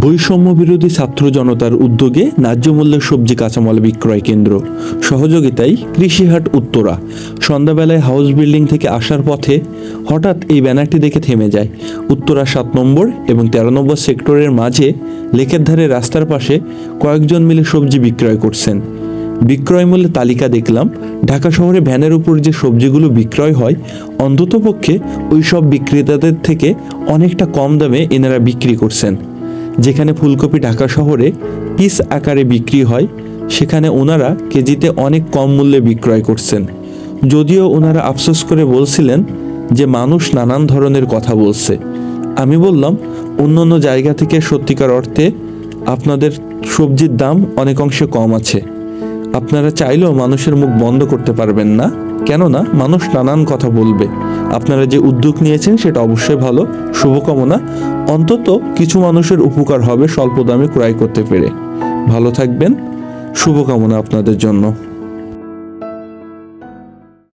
বৈষম্য বিরোধী ছাত্র জনতার উদ্যোগে ন্যায্য মূল্যের সবজি কাঁচামাল বিক্রয় কেন্দ্র। সহযোগিতায় কৃষিহাট উত্তরা। সন্ধ্যাবেলায় হাউস বিল্ডিং থেকে আসার পথে হঠাৎ এই ব্যানারটি দেখে থেমে যায়। উত্তরা সাত নম্বর এবং তেরো নম্বর সেক্টরের মাঝে লেকের ধারে রাস্তার পাশে কয়েকজন মিলে সবজি বিক্রয় করছেন। বিক্রয় মূল্যে তালিকা দেখলাম, ঢাকা শহরে ভ্যানের উপর যে সবজিগুলো বিক্রয় হয়, অন্ততপক্ষে ওই সব বিক্রেতাদের থেকে অনেকটা কম দামে এনারা বিক্রি করছেন। যেখানে ফুলকপি ঢাকা শহরে পিস আকারে বিক্রি হয়, সেখানে ওনারা কেজিতে অনেক কম মূল্যে বিক্রয় করছেন। যদিও ওনারা আফসোস করে বলছিলেন যে মানুষ নানান ধরনের কথা বলছে। আমি বললাম অন্য অন্য জায়গা থেকে সত্যিকার অর্থে আপনাদের সবজির দাম অনেক অংশে কম আছে। আপনারা চাইলেও মানুষের মুখ বন্ধ করতে পারবেন না। কেননা, মানুষ নানান কথা বলবে। আপনারা যে উদ্যোগ নিয়েছেন সেটা অবশ্যই ভালো, শুভকামনা। অন্তত কিছু মানুষের উপকার হবে স্বল্প দামে ক্রয় করতে পেরে। ভালো থাকবেন, শুভকামনা আপনাদের জন্য।